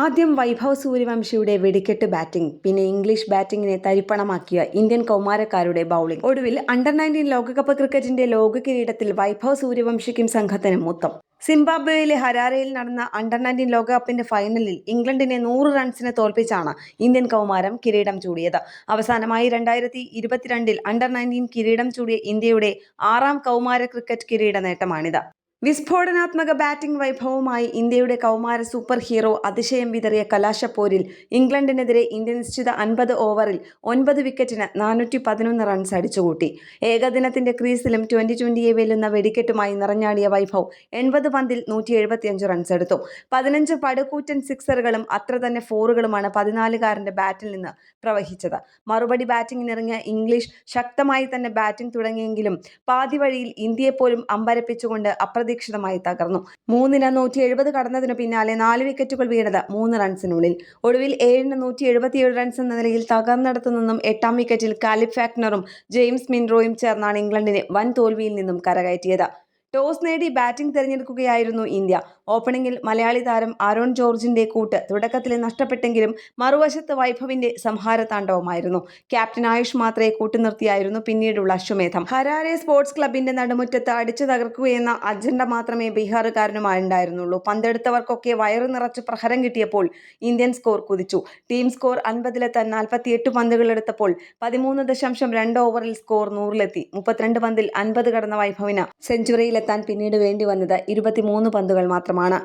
ആദ്യം വൈഭവ് സൂര്യവംശിയുടെ വെടിക്കെട്ട് ബാറ്റിംഗ് പിന്നെ ഇംഗ്ലീഷ് ബാറ്റിംഗിനെ തരിപ്പണമാക്കിയ ഇന്ത്യൻ കൗമാരക്കാരുടെ ബൌളിംഗ്. ഒടുവിൽ അണ്ടർ നയന്റീൻ ലോകകപ്പ് ക്രിക്കറ്റിന്റെ ലോക കിരീടത്തിൽ വൈഭവ് സൂര്യവംശിക്കും സംഘത്തിനും മൊത്തം. സിംബാബ്വേയിലെ ഹരാരയിൽ നടന്ന അണ്ടർ നയന്റീൻ ലോകകപ്പിന്റെ ഫൈനലിൽ ഇംഗ്ലണ്ടിനെ നൂറ് റൺസിന് തോൽപ്പിച്ചാണ് ഇന്ത്യൻ കൗമാരം കിരീടം ചൂടിയത്. അവസാനമായി രണ്ടായിരത്തി ഇരുപത്തിരണ്ടിൽ അണ്ടർ നയന്റീൻ കിരീടം ചൂടിയ ഇന്ത്യയുടെ ആറാം കൗമാര ക്രിക്കറ്റ് കിരീട നേട്ടമാണിത്. വിസ്ഫോടനാത്മക ബാറ്റിംഗ് വൈഭവമായി ഇന്ത്യയുടെ കൗമാര സൂപ്പർ ഹീറോ അതിശയം വിതറിയ കലാശപ്പോരിൽ ഇംഗ്ലണ്ടിനെതിരെ ഇന്ത്യ നിശ്ചിത അൻപത് ഓവറിൽ ഒൻപത് വിക്കറ്റിന് നാനൂറ്റി പതിനൊന്ന് റൺസ് അടിച്ചുകൂട്ടി. ഏകദിനത്തിന്റെ ക്രീസിലും ട്വന്റി ട്വന്റിയെ വെല്ലുന്ന വെടിക്കെട്ടുമായി നിറഞ്ഞാടിയ വൈഭവ് എൺപത് പന്തിൽ നൂറ്റി എഴുപത്തിയഞ്ച് റൺസ് എടുത്തു. പതിനഞ്ച് പടുകൂറ്റൻ സിക്സറുകളും അത്ര തന്നെ ഫോറുകളുമാണ് പതിനാലുകാരന്റെ ബാറ്റിൽ നിന്ന് പ്രവഹിച്ചത്. മറുപടി ബാറ്റിംഗിനിറങ്ങിയ ഇംഗ്ലീഷ് ശക്തമായി തന്നെ ബാറ്റിംഗ് തുടങ്ങിയെങ്കിലും പാതിവഴിയിൽ ഇന്ത്യയെപ്പോലും അമ്പരപ്പിച്ചുകൊണ്ട് അപ്രതീക്ഷിതമായി തകർന്നു. മൂന്നിന് നൂറ്റി എഴുപത് കടന്നതിനു പിന്നാലെ നാല് വിക്കറ്റുകൾ വീണത് മൂന്ന് റൺസിനുള്ളിൽ. ഒടുവിൽ ഏഴിന് നൂറ്റി എഴുപത്തിയേഴ് റൺസ് എന്ന നിലയിൽ തകർന്നിടത്തു നിന്നും എട്ടാം വിക്കറ്റിൽ കാലിബ് ഫാക്നറും ജെയിംസ് മിൻറോയും ചേർന്നാണ് ഇംഗ്ലണ്ടിനെ വൻ തോൽവിയിൽ നിന്നും കരകയറ്റിയത്. ടോസ് നേടി ബാറ്റിംഗ് തിരഞ്ഞെടുക്കുകയായിരുന്നു ഇന്ത്യ. ഓപ്പണിംഗിൽ മലയാളി താരം ആരോൺ ജോർജിന്റെ കൂട്ട് തുടക്കത്തിൽ നഷ്ടപ്പെട്ടെങ്കിലും മറുവശത്ത് വൈഭവിന്റെ സംഹാര താണ്ഡവമായിരുന്നു ക്യാപ്റ്റൻ ആയുഷ് മാത്രയെ കൂട്ടുനിർത്തിയായിരുന്നു പിന്നീടുള്ള അശ്വമേധം. ഹരാരെ സ്പോർട്സ് ക്ലബിന്റെ നടുമുറ്റത്ത് അടിച്ചു തകർക്കുകയെന്ന അജണ്ട മാത്രമേ ബീഹാറുകാരനുമായുണ്ടായിരുന്നുള്ളൂ. പന്തെടുത്തവർക്കൊക്കെ വയറു നിറച്ച് പ്രഹരം കിട്ടിയപ്പോൾ ഇന്ത്യൻ സ്കോർ കുതിച്ചു. ടീം സ്കോർ അൻപതിലെത്താൻ നാൽപ്പത്തിയെട്ട് പന്തുകൾ എടുത്തപ്പോൾ പതിമൂന്ന് ദശാംശം രണ്ട് ഓവറിൽ സ്കോർ നൂറിലെത്തി. മുപ്പത്തിരണ്ട് പന്തിൽ അൻപത് കടന്ന വൈഭവിന് സെഞ്ചുറിയിലെത്താൻ പിന്നീട് വേണ്ടി വന്നത് ഇരുപത്തിമൂന്ന് പന്തുകൾ മാത്രമാണ്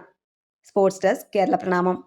സ്പോർട്സ് ഡെസ്ക് കേരള പ്രണാമം.